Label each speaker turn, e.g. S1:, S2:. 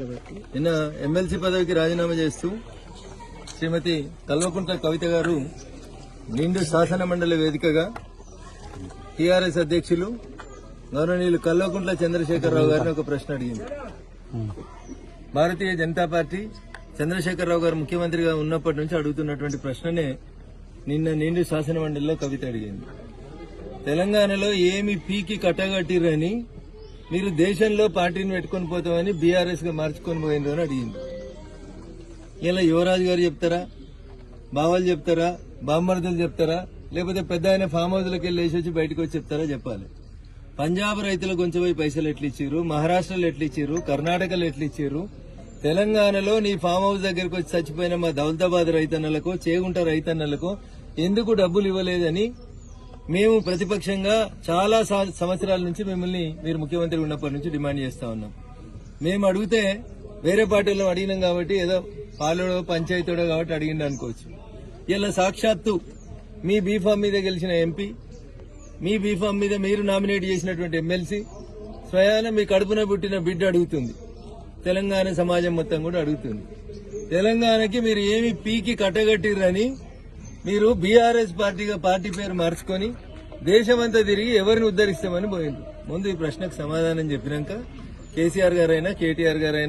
S1: నిన్న ఎమ్మెల్సీ పదవికి రాజీనామా చేస్తూ శ్రీమతి కల్వకుంట్ల కవిత గారు నిండు శాసన మండలి వేదికగా టీఆర్ఎస్ అధ్యక్షులు గౌరవనీయులు కల్వకుంట్ల చంద్రశేఖరరావు గారిని ఒక ప్రశ్న అడిగింది. భారతీయ జనతా పార్టీ చంద్రశేఖరరావు గారు ముఖ్యమంత్రిగా ఉన్నప్పటి నుంచి అడుగుతున్నటువంటి ప్రశ్ననే నిన్న నిండు శాసన మండలిలో కవిత అడిగింది. తెలంగాణలో ఏమి పీకి కట్టగట్టిరని మీరు దేశంలో పార్టీని పెట్టుకొని పోతామని బీఆర్ఎస్గా మార్చుకొని పోయిండ్రు అని అడిగింది. ఇలా యువరాజు గారు చెప్తారా? బావాలు చెప్తారా? బామ్మర్దులు చెప్తారా? లేకపోతే పెద్ద ఆయన ఫామ్ హౌస్లోకి వెళ్ళి వేసి వచ్చి బయటకు వచ్చి చెప్తారా చెప్పాలి. పంజాబ్ రైతుల కొంచెం పోయి పైసలు ఎట్లా ఇచ్చారు మహారాష్ట్రలో ఎట్లు ఇచ్చారు కర్ణాటకలో ఎట్లు ఇచ్చారు తెలంగాణలో నీ ఫామ్ హౌస్ దగ్గరకు వచ్చి చచ్చిపోయిన మా దౌలతాబాద్ రైతన్నలకు చేగుంట రైతన్నలకు ఎందుకు డబ్బులు ఇవ్వలేదని మేము ప్రతిపక్షంగా చాలా సా- సంవత్సరాల నుంచి మిమ్మల్ని మీరు ముఖ్యమంత్రి ఉన్నప్పటి నుంచి డిమాండ్ చేస్తా ఉన్నాం. మేము అడిగితే వేరే పార్టీలో అడిగినాం కాబట్టి ఏదో పాలోడో పంచాయతీడో కాబట్టి అడిగిండు అనుకోవచ్చు. ఇలా సాక్షాత్తు మీ బీఫామ్ మీద గెలిచిన ఎంపీ మీ బీఫామ్ మీద మీరు నామినేట్ చేసినటువంటి ఎమ్మెల్సీ స్వయాన మీ కడుపున పుట్టిన బిడ్డ అడుగుతుంది. తెలంగాణ సమాజం మొత్తం కూడా అడుగుతుంది. తెలంగాణకి మీరు ఏమి పీకి కట్టగట్టిరని మీరు బీఆర్ఎస్ పార్టీగా పార్టీ పేరు మార్చుకొని దేశమంతా తిరిగి ఎవరిని ఉద్ధరిస్తామని పోయింది ముందు ఈ ప్రశ్నకు సమాధానం చెప్పినాక కేసీఆర్ గారైనా కేటీఆర్ గారైనా